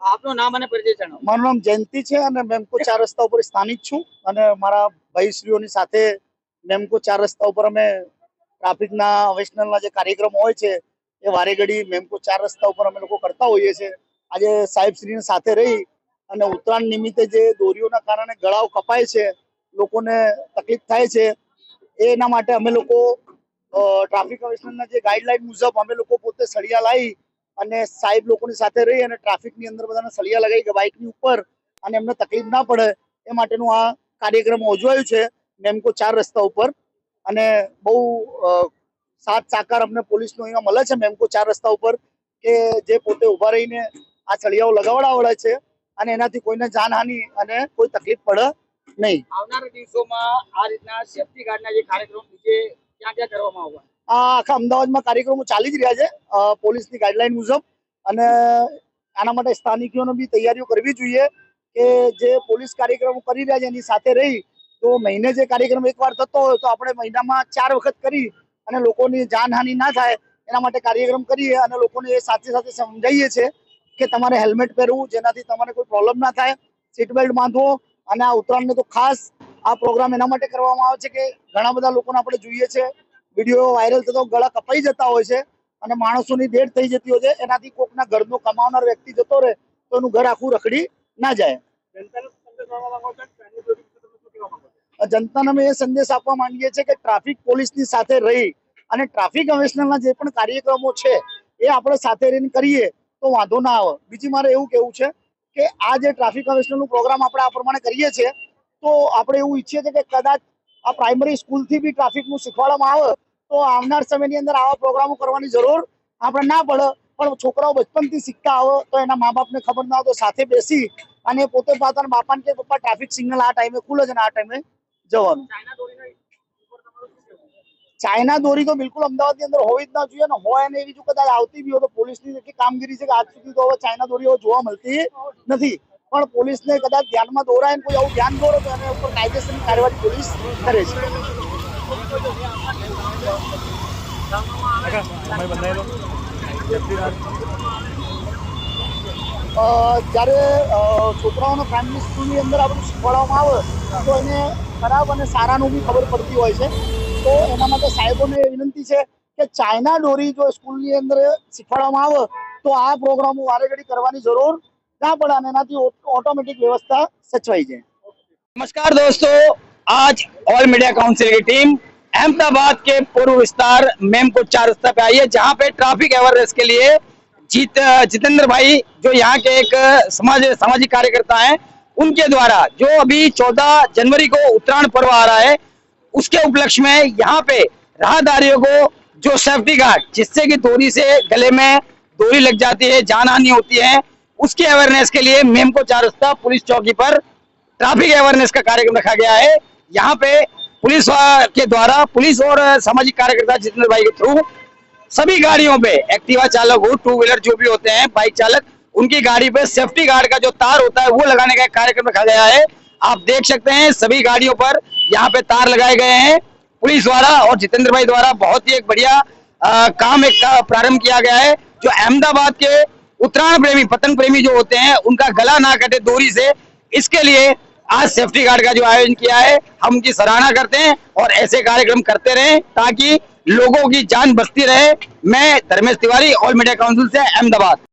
આપનું નામ અને પરિચય જણાવો. મારું નામ જયંતિ છે અને મેમકો ચાર રસ્તા ઉપર સ્થાનિક છું અને મારા ભાઈશ્રીઓની સાથે મેમકો ચાર રસ્તા ઉપર અમે ટ્રાફિકના અવેશનલના જે કાર્યક્રમ હોય છે, એ વારે ઘડી મેમકો ચાર રસ્તા ઉપર અમે લોકો કરતા હોઈએ છીએ. આજે સાહેબશ્રીની સાથે રહી અને ઉત્તરાયણ નિમિત્તે જે દોરીઓના કારણે ગળાઓ કપાય છે, લોકોને તકલીફ થાય છે, એના માટે અમે લોકો ટ્રાફિક કમિશનરના જે ગાઈડલાઈન મુજબ અમે લોકો પોતે સળિયા લાવી અને સાહેબ લોકોની સાથે રહી અને ટ્રાફિકની અંદર બધાને સળિયા લગાવી બાઇકની ઉપર અને એમને તકલીફ ના પડે એ માટેનું આ કાર્યક્રમ યોજવાયું છે નેમકો ચાર રસ્તા ઉપર. અને બહુ સાત સાકાર અમને પોલીસનો અહીંયા મળે છે મેમકો ચાર રસ્તા ઉપર કે જે પોતે ઊભા રહીને આ સળિયાઓ લગાવડાવડે છે અને એનાથી કોઈને જાનહાનિ અને કોઈ તકલીફ પડે નહીં. આવનારા દિવસોમાં આ રીતના સેફટી ગાર્ડના જે કાર્યક્રમ બીજે ક્યાં ક્યાં કરવામાં આવવા આ આખા અમદાવાદમાં કાર્યક્રમો ચાલી જ રહ્યા છે પોલીસની ગાઈડલાઈન મુજબ. અને આના માટે સ્થાનિકોને બી તૈયારીઓ કરવી જોઈએ કે જે પોલીસ કાર્યક્રમો કરી રહ્યા છે એની સાથે રહી, તો મહિને જે કાર્યક્રમ એકવાર થતો હોય તો આપણે મહિનામાં ચાર વખત કરી અને લોકોની જાનહાનિ ના થાય, એના માટે કાર્યક્રમ કરીએ અને લોકોને એ સાથે સાથે સમજાવીએ છીએ કે તમારે હેલ્મેટ પહેરવું, જેનાથી તમારે કોઈ પ્રોબ્લેમ ના થાય. સીટ બેલ્ટ બાંધવો અને આ ઉત્તરાયણને તો ખાસ આ પ્રોગ્રામ એના માટે કરવામાં આવે છે કે ઘણા બધા લોકોને આપણે જોઈએ છે વીડિયો વાયરલ થતો ગળા કપાઈ જતા હોય છે અને માણસોની ભેટ થઈ જતી હોય છે. એનાથી કોકના ઘરનો કમાવનાર વ્યક્તિ જતો રહે તો એનું ઘર આખું રખડી ના જાય. જનતાને અમે એ સંદેશ આપવા માંગીએ છીએ કે ટ્રાફિક પોલીસની સાથે રહી અને ટ્રાફિક કમિશનરના જે પણ કાર્યક્રમો છે એ આપણે સાથે રહીને કરીએ તો વાંધો ના આવે. બીજી મારે એવું કેવું છે કે આ જે ટ્રાફિક કમિશનરનું પ્રોગ્રામ આપણે આ પ્રમાણે કરીએ છીએ તો આપણે એવું ઈચ્છીએ છીએ કે કદાચ આ પ્રાઇમરી સ્કૂલથી બી ટ્રાફિકનું શીખવાડવામાં આવે તો આવનાર સમયની અંદર આવા પ્રોગ્રામો કરવાની જરૂર આપણે ના પડે. પણ છોકરાઓ બચપનથી શીખતા આવે તો એના મા બાપને ખબર ના હોય તો સાથે બેસી અને પોતે પોતાના બાપાને કે પપ્પા ટ્રાફિક સિગ્નલ આ ટાઈમે ખુલે છે ને આ ટાઈમે જવાનું. ચાઇના દોરી તો બિલકુલ અમદાવાદની અંદર હોવી જ ના જોઈએ અને હોય ને એવી જો કદાચ આવતી બી હોય તો પોલીસની કામગીરી છે કે આજ સુધી તો હવે ચાઇના દોરી જોવા મળતી નથી. પણ પોલીસને કદાચ ધ્યાનમાં દોરાય કોઈ આવું ધ્યાન દોરો તો એના ઉપર કાયદેસરની કાર્યવાહી પોલીસ કરે છે. જ્યારે છોકરાઓને પ્રાઇમરી સ્કૂલની અંદર આ બધું શીખવાડવામાં આવે, તો એને ખરાબ અને સારાનું બી ખબર પડતી હોય છે. તો એના માટે સાહેબોને વિનંતી છે કે ચાઇના ડોરી જો સ્કૂલની અંદર શીખવાડવામાં આવે, તો આ પ્રોગ્રામો વારે ઘડી કરવાની જરૂર ના પડે અને એનાથી ઓટોમેટિક વ્યવસ્થા સચવાઈ જાય नमस्कार दोस्तों आज ऑल मीडिया काउंसिल की टीम अहमदाबाद के पूर्व विस्तार मेम को चार रास्ता पे आई है जहां पे ट्रैफिक अवेयरनेस के लिए जीत जितेंद्र भाई जो यहाँ के एक समाज सामाजिक कार्यकर्ता हैं उनके द्वारा जो अभी 14 जनवरी को उत्तरायण पर्व आ रहा है उसके उपलक्ष्य में यहाँ पे राहदारियों को जो सेफ्टी गार्ड जिससे कि दोरी से गले में दोरी लग जाती है जान हानि होती है उसकी अवेयरनेस के लिए मेमको चार रास्ता, पुलिस चौकी पर ट्रैफ़िक अवेयरनेस का कार्यक्रम रखा गया है। यहाँ पे पुलिस के द्वारा पुलिस और सामाजिक कार्यकर्ता जितेंद्र भाई के थ्रू सभी गाड़ियों पे, एक्टिवा चालक हो टू व्हीलर जो भी होते हैं बाइक चालक, उनकी गाड़ी पे सेफ्टी गार्ड का जो तार होता है, वो लगाने का कार्यक्रम रखा गया है। आप देख सकते हैं, सभी गाड़ियों पर यहाँ पे तार लगाए गए हैं। पुलिस द्वारा और जितेंद्र भाई द्वारा बहुत ही एक बढ़िया काम एक का प्रारंभ किया गया है, जो अहमदाबाद के उत्तरायण प्रेमी, पतंग प्रेमी जो होते हैं, उनका गला ना कटे दूरी से। इसके लिए आज सेफ्टी गार्ड का जो आयोजन किया है, हम उनकी सराहना करते हैं और ऐसे कार्यक्रम करते रहे ताकि लोगों की जान बचती रहे। मैं Dharmesh Tiwari all media council से अहमदाबाद।